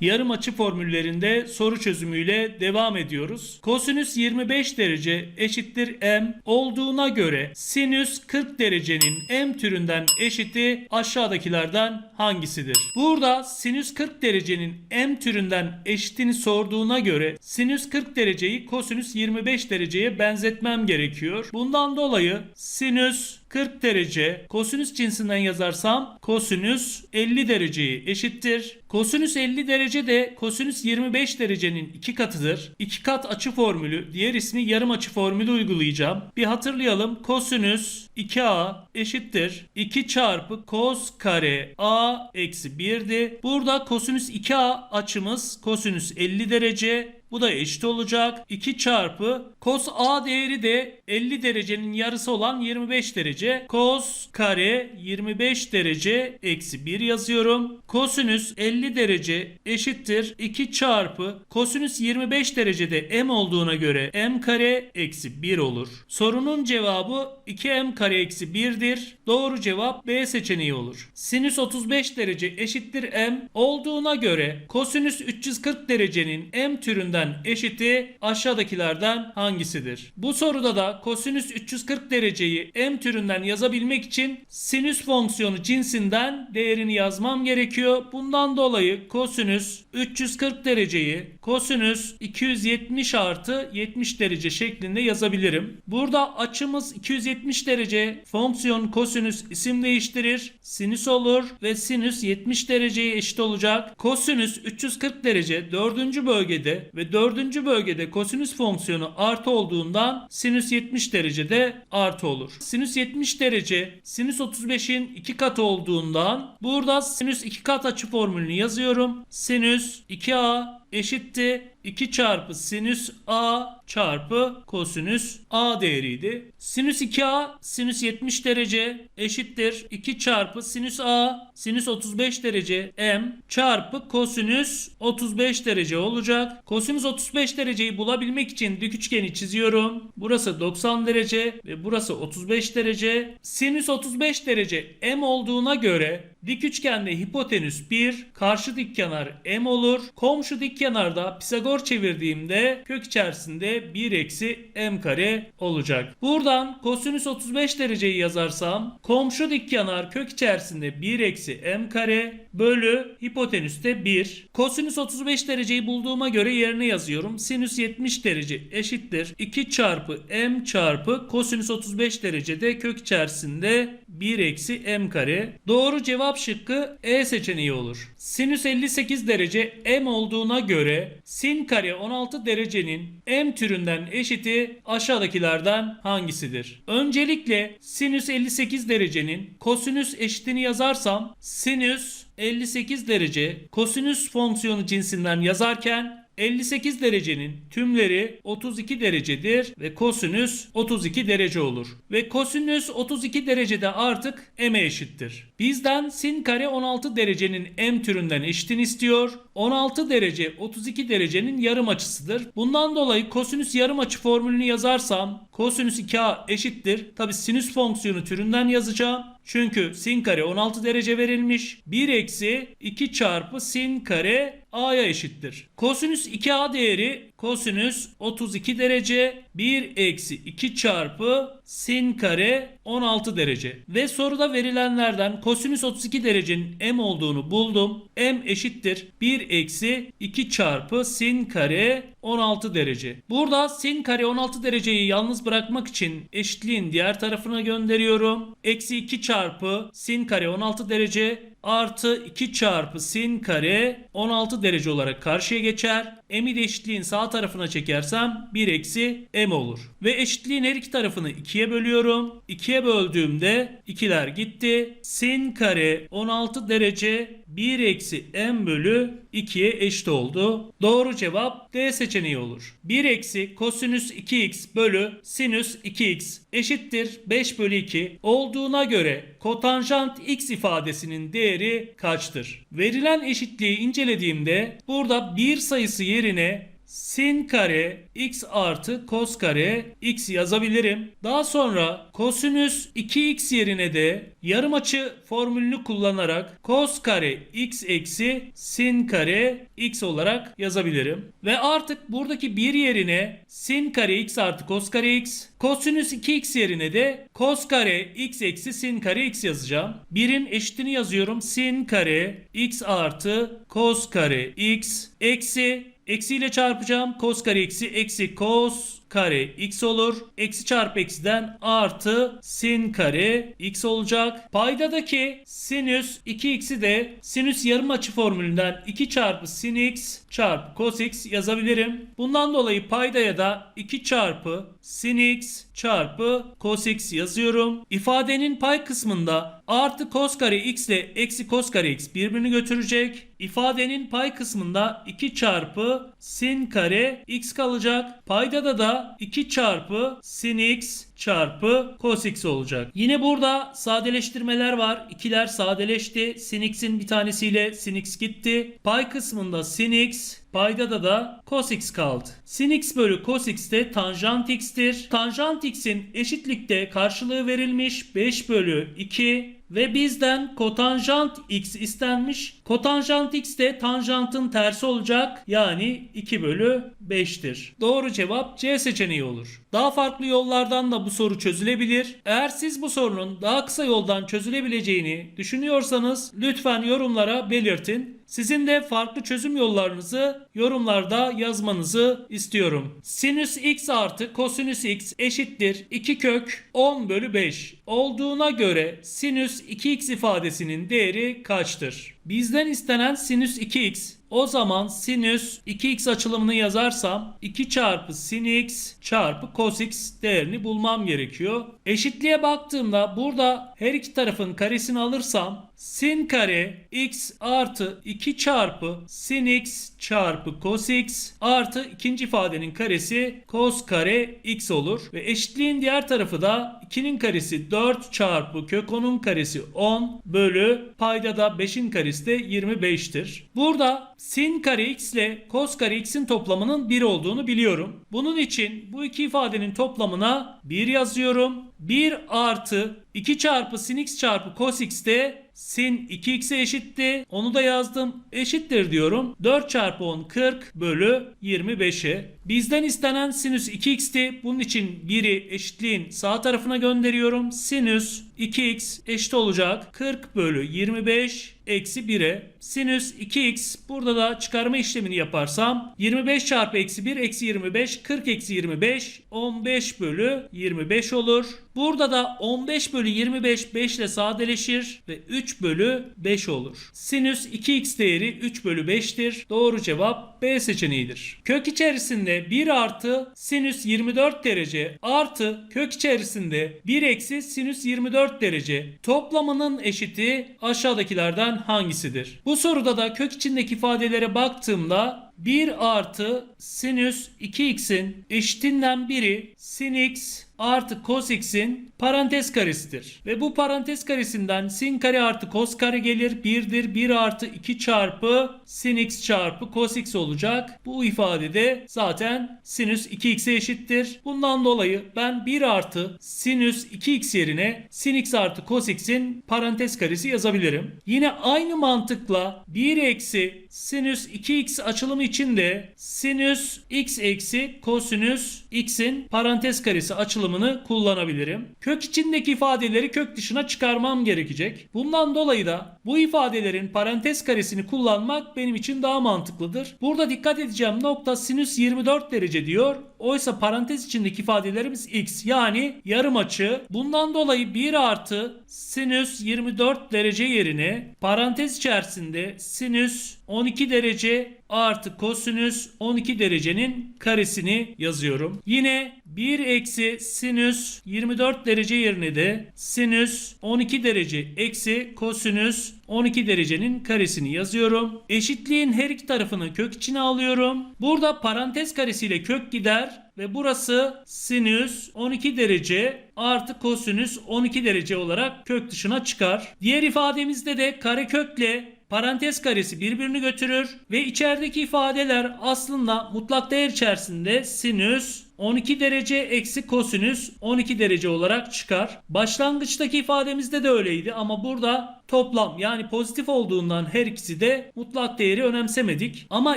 Yarım açı formüllerinde soru çözümüyle devam ediyoruz. Kosinüs 25 derece eşittir m olduğuna göre sinüs 40 derecenin m türünden eşiti aşağıdakilerden hangisidir? Burada sinüs 40 derecenin m türünden eşitini sorduğuna göre sinüs 40 dereceyi kosinüs 25 dereceye benzetmem gerekiyor. Bundan dolayı sinüs 40 derece kosinüs cinsinden yazarsam kosinüs 50 dereceyi eşittir. Kosinüs 50 derece de kosinüs 25 derecenin iki katıdır. İki kat açı formülü diğer ismi yarım açı formülü uygulayacağım. Bir hatırlayalım. Kosinüs 2a eşittir. 2 çarpı kos kare a eksi 1'di. Burada kosinüs 2a açımız kosinüs 50 derece. Bu da eşit olacak. 2 çarpı cos a değeri de 50 derecenin yarısı olan 25 derece. Cos kare 25 derece eksi 1 yazıyorum. Kosinüs 50 derece eşittir. 2 çarpı kosinüs 25 derecede m olduğuna göre m kare eksi 1 olur. Sorunun cevabı 2m kare eksi 1'dir. Doğru cevap B seçeneği olur. Sinüs 35 derece eşittir m olduğuna göre kosinüs 340 derecenin m türünden eşiti aşağıdakilerden hangisidir? Bu soruda da kosinüs 340 dereceyi m türünden yazabilmek için sinüs fonksiyonu cinsinden değerini yazmam gerekiyor. Bundan dolayı kosinüs 340 dereceyi kosinüs 270 artı 70 derece şeklinde yazabilirim. Burada açımız 270 derece fonksiyon kosinüs isim değiştirir. Sinüs olur ve sinüs 70 dereceye eşit olacak. Kosinüs 340 derece 4. bölgede ve 4. bölgede kosinüs fonksiyonu artı olduğundan sinüs 70 derecede artı olur. Sinüs 70 derece sinüs 35'in 2 katı olduğundan burada sinüs 2 kat açı formülünü yazıyorum. Sinüs 2a eşitti 2 çarpı sinüs a çarpı kosinüs a değeriydi. Sinüs 2a sinüs 70 derece eşittir 2 çarpı sinüs a sinüs 35 derece m çarpı kosinüs 35 derece olacak. Kosinüs 35 dereceyi bulabilmek için dik üçgeni çiziyorum. Burası 90 derece ve burası 35 derece. Sinüs 35 derece m olduğuna göre dik üçgende hipotenüs 1, karşı dik kenar m olur. Komşu dik kenarda Pisagor çevirdiğimde kök içerisinde 1 eksi m kare olacak. Buradan kosinüs 35 dereceyi yazarsam komşu dik kenar kök içerisinde 1 eksi m kare bölü hipotenüste 1. Kosinüs 35 dereceyi bulduğuma göre yerine yazıyorum. Sinüs 70 derece eşittir. 2 çarpı m çarpı kosinüs 35 derecede kök içerisinde 1 eksi m kare. Doğru cevap şıkkı E seçeneği olur. Sinüs 58 derece m olduğuna göre sin kare 16 derecenin m türünden eşiti aşağıdakilerden hangisidir? Öncelikle sinüs 58 derecenin kosinüs eşitini yazarsam sinüs 58 derece kosinüs fonksiyonu cinsinden yazarken 58 derecenin tümleri 32 derecedir ve kosinüs 32 derece olur. Ve kosinüs 32 derecede artık m'e eşittir. Bizden sin kare 16 derecenin m türünden eşitini istiyor. 16 derece 32 derecenin yarım açısıdır. Bundan dolayı kosinüs yarım açı formülünü yazarsam kosinüs 2a eşittir. Tabi sinüs fonksiyonu türünden yazacağım. Çünkü sin kare 16 derece verilmiş. 1 eksi 2 çarpı sin kare a'ya eşittir. Kosinüs 2a değeri kosinüs 32 derece 1 eksi 2 çarpı sin kare 16 derece. Ve soruda verilenlerden kosinüs 32 derecenin m olduğunu buldum. m eşittir 1 eksi 2 çarpı sin kare 16 derece. Burada sin kare 16 dereceyi yalnız bırakmak için eşitliğin diğer tarafına gönderiyorum. Eksi 2 çarpı sin kare 16 derece artı 2 çarpı sin kare 16 derece olarak karşıya geçer. M'i de eşitliğin sağ tarafına çekersem 1 eksi m olur. Ve eşitliğin her iki tarafını 2'ye bölüyorum. 2'ye böldüğümde 2'ler gitti. Sin kare 16 derece 1 eksi m bölü 2'ye eşit oldu. Doğru cevap D seçeneği olur. 1 eksi kosinüs 2x bölü sinüs 2x eşittir 5 bölü 2 olduğuna göre kotanjant x ifadesinin değeri kaçtır? Verilen eşitliği incelediğimde burada bir sayısı yerine sin kare x artı kos kare x yazabilirim. Daha sonra kosinüs 2x yerine de yarım açı formülünü kullanarak kos kare x eksi sin kare x olarak yazabilirim. Ve artık buradaki bir yerine sin kare x artı kos kare x, kosinüs 2x yerine de kos kare x eksi sin kare x yazacağım. Birin eşitini yazıyorum. Sin kare x artı kos kare x eksi Eksiyle çarpacağım. Kos kare eksi eksi kos kare x olur. Eksi çarpı eksiden artı sin kare x olacak. Paydadaki sinüs 2x'i de sinüs yarım açı formülünden 2 çarpı sin x çarpı cos x yazabilirim. Bundan dolayı paydaya da 2 çarpı sin x çarpı cos x yazıyorum. İfadenin pay kısmında artı cos kare x ile eksi cos kare x birbirini götürecek. İfadenin pay kısmında 2 çarpı sin kare x kalacak. Paydada da 2 çarpı sin x çarpı cos x olacak. Yine burada sadeleştirmeler var. İkiler sadeleşti. Sin x'in bir tanesiyle sin x gitti. Pay kısmında sin x, paydada da cos x kaldı. Sin x bölü cos x de tanjant x'tir. Tanjant x'in eşitlikte karşılığı verilmiş 5 bölü 2 ve bizden kotanjant x istenmiş. Kotanjant x de tanjantın tersi olacak. Yani 2 bölü 5'tir. Doğru cevap C seçeneği olur. Daha farklı yollardan da bu soru çözülebilir. Eğer siz bu sorunun daha kısa yoldan çözülebileceğini düşünüyorsanız lütfen yorumlara belirtin. Sizin de farklı çözüm yollarınızı yorumlarda yazmanızı istiyorum. Sinüs x artı kosinüs x eşittir 2 kök 10 bölü 5 olduğuna göre sinüs 2x ifadesinin değeri kaçtır? Bizden istenen sinüs 2x o zaman sinüs 2x açılımını yazarsam 2 çarpı sin x çarpı cos x değerini bulmam gerekiyor. Eşitliğe baktığımda burada her iki tarafın karesini alırsam sin kare x artı 2 çarpı sin x çarpı cos x artı ikinci ifadenin karesi cos kare x olur. Ve eşitliğin diğer tarafı da 2'nin karesi 4 çarpı kök 10'un karesi 10 bölü payda da 5'in karesi de 25'tir. Burada sin kare x ile cos kare x'in toplamının 1 olduğunu biliyorum. Bunun için bu iki ifadenin toplamına 1 yazıyorum. 1 artı 2 çarpı sin x çarpı cos x de sin 2x'e eşitti. Onu da yazdım. Eşittir diyorum. 4 çarpı 10 40 bölü 25'e. Bizden istenen sinüs 2x'ti. Bunun için 1'i eşitliğin sağ tarafına gönderiyorum. Sinüs 2x eşit olacak. 40 bölü 25 eksi 1'e. Sinüs 2x burada da çıkarma işlemini yaparsam 25 çarpı eksi 1 eksi 25 40 eksi 25 15 bölü 25 olur. Burada da 15 bölü 25 5 ile sadeleşir ve 3 bölü 5 olur. Sinüs 2x değeri 3 bölü 5'tir. Doğru cevap B seçeneğidir. Kök içerisinde 1 artı sinüs 24 derece artı kök içerisinde 1 eksi sinüs 24 derece toplamının eşiti aşağıdakilerden hangisidir? Bu soruda da kök içindeki ifadelere baktığımda 1 artı sinüs 2x'in eşitinden biri sin x artı cos x'in parantez karesidir. Ve bu parantez karesinden sin kare artı cos kare gelir. 1'dir. 1 artı 2 çarpı sin x çarpı cos x olacak. Bu ifadede zaten sinüs 2x'e eşittir. Bundan dolayı ben 1 artı sinüs 2x yerine sin x artı cos x'in parantez karesi yazabilirim. Yine aynı mantıkla 1 eksi sinüs 2x açılımı için de sinüs x eksi kosinüs x'in parantez karesi açılımını kullanabilirim. Kök içindeki ifadeleri kök dışına çıkarmam gerekecek. Bundan dolayı da bu ifadelerin parantez karesini kullanmak benim için daha mantıklıdır. Burada dikkat edeceğim nokta sinüs 24 derece diyor. Oysa parantez içindeki ifadelerimiz x yani yarım açı. Bundan dolayı 1 artı sinüs 24 derece yerine parantez içerisinde sinüs 12 derece artı kosinüs 12 derecenin karesini yazıyorum. Yine 1 eksi sinüs 24 derece yerine de sinüs 12 derece eksi kosinüs 12 derecenin karesini yazıyorum. Eşitliğin her iki tarafını kök içine alıyorum. Burada parantez karesiyle kök gider ve burası sinüs 12 derece artı kosinüs 12 derece olarak kök dışına çıkar. Diğer ifademizde de karekökle parantez karesi birbirini götürür ve içerideki ifadeler aslında mutlak değer içerisinde sinüs 12 derece eksi kosinüs 12 derece olarak çıkar. Başlangıçtaki ifademizde de öyleydi ama burada toplam yani pozitif olduğundan her ikisi de mutlak değeri önemsemedik. Ama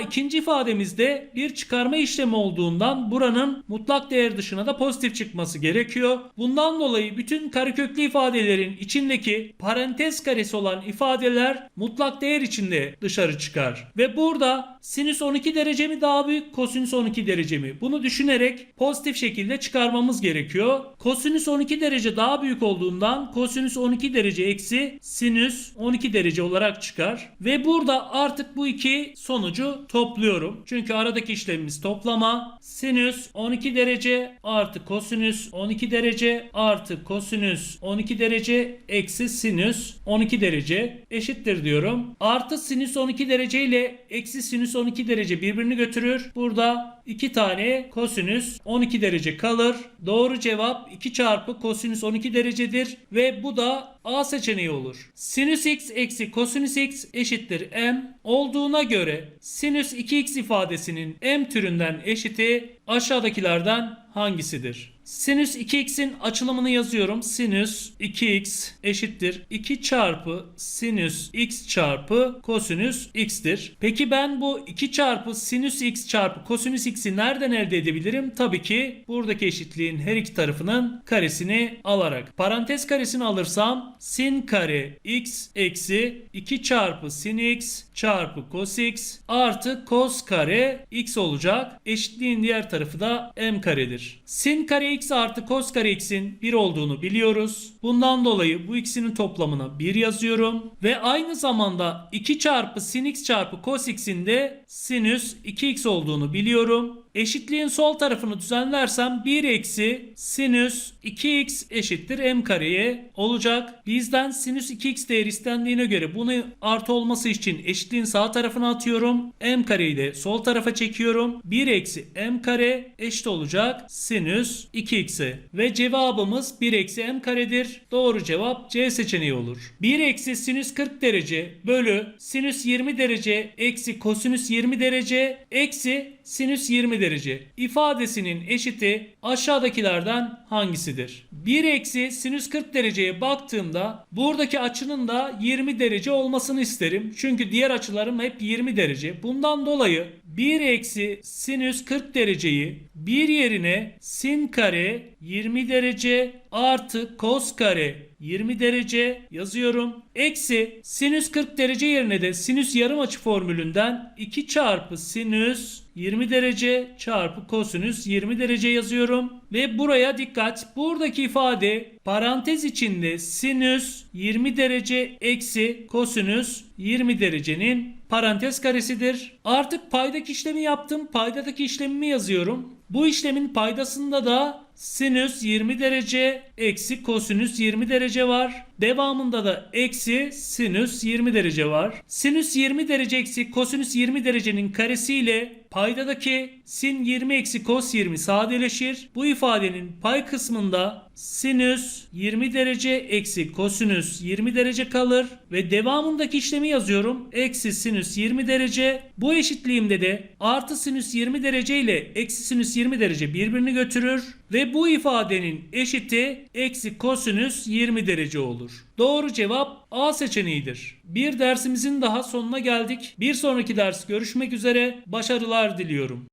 ikinci ifademizde bir çıkarma işlemi olduğundan buranın mutlak değer dışına da pozitif çıkması gerekiyor. Bundan dolayı bütün kareköklü ifadelerin içindeki parantez karesi olan ifadeler mutlak değer içinde dışarı çıkar. Ve burada sinüs 12 derece mi daha büyük kosinüs 12 derece mi? Bunu düşünerek pozitif şekilde çıkarmamız gerekiyor. Kosinüs 12 derece daha büyük olduğundan kosinüs 12 derece eksi sinüs 12 derece olarak çıkar. Ve burada artık bu iki sonucu topluyorum. Çünkü aradaki işlemimiz toplama. Sinüs 12 derece artı kosinüs 12 derece artı kosinüs 12 derece eksi sinüs 12 derece eşittir diyorum. Artı sinüs 12 derece ile eksi sinüs 12 derece birbirini götürür. Burada 2 tane kosinüs 12 derece kalır. Doğru cevap 2 çarpı kosinüs 12 derecedir ve bu da A seçeneği olur. Sinüs x eksi kosinüs x eşittir m olduğuna göre sinüs 2x ifadesinin m türünden eşiti aşağıdakilerden hangisidir? Sinüs 2x'in açılımını yazıyorum. Sinüs 2x eşittir 2 çarpı sinüs x çarpı kosinüs x'tir. Peki ben bu 2 çarpı sinüs x çarpı kosinüs x'i nereden elde edebilirim? Tabii ki buradaki eşitliğin her iki tarafının karesini alarak. Parantez karesini alırsam sin kare x eksi 2 çarpı sin x çarpı cos x artı cos kare x olacak. Eşitliğin diğer tarafı da m karedir. Sin kare x artı cos kare x'in 1 olduğunu biliyoruz. Bundan dolayı bu ikisinin toplamına 1 yazıyorum. Ve aynı zamanda 2 çarpı sin x çarpı cos x'in de sinüs 2x olduğunu biliyorum. Eşitliğin sol tarafını düzenlersem 1 eksi sinüs 2x eşittir m kareye olacak. Bizden sinüs 2x değeri istendiğine göre bunu artı olması için eşitliğin sağ tarafına atıyorum. m kareyi de sol tarafa çekiyorum. 1 eksi m kare eşit olacak sinüs 2x'e. Ve cevabımız 1 eksi m karedir. Doğru cevap C seçeneği olur. 1 eksi sinüs 40 derece bölü sinüs 20 derece eksi kosinüs 20 derece eksi sinüs 20 derece ifadesinin eşiti aşağıdakilerden hangisidir? 1 eksi sinüs 40 dereceye baktığımda buradaki açının da 20 derece olmasını isterim. Çünkü diğer açılarım hep 20 derece. Bundan dolayı 1 eksi sinüs 40 dereceyi bir yerine sin kare 20 derece artı kos kare 20 derece yazıyorum. Eksi sinüs 40 derece yerine de sinüs yarım açı formülünden 2 çarpı sinüs 20 derece çarpı kosinüs 20 derece yazıyorum. Ve buraya dikkat. Buradaki ifade parantez içinde sinüs 20 derece eksi kosinüs 20 derecenin parantez karesidir. Artık paydaki işlemi yaptım. Paydadaki işlemimi yazıyorum. Bu işlemin paydasında da sinüs 20 derece eksi kosinüs 20 derece var. Devamında da eksi sinüs 20 derece var. Sinüs 20 derece eksi kosinüs 20 derecenin karesiyle paydadaki sin 20 eksi kos 20 sadeleşir. Bu ifadenin pay kısmında sinüs 20 derece eksi kosinüs 20 derece kalır ve devamındaki işlemi yazıyorum. Eksi sinüs 20 derece. Bu eşitliğimde de artı sinüs 20 derece ile eksi sinüs 20 derece birbirini götürür bu ifadenin eşiti eksi kosinüs 20 derece olur. Doğru cevap A seçeneğidir. Bir dersimizin daha sonuna geldik. Bir sonraki ders görüşmek üzere. Başarılar diliyorum.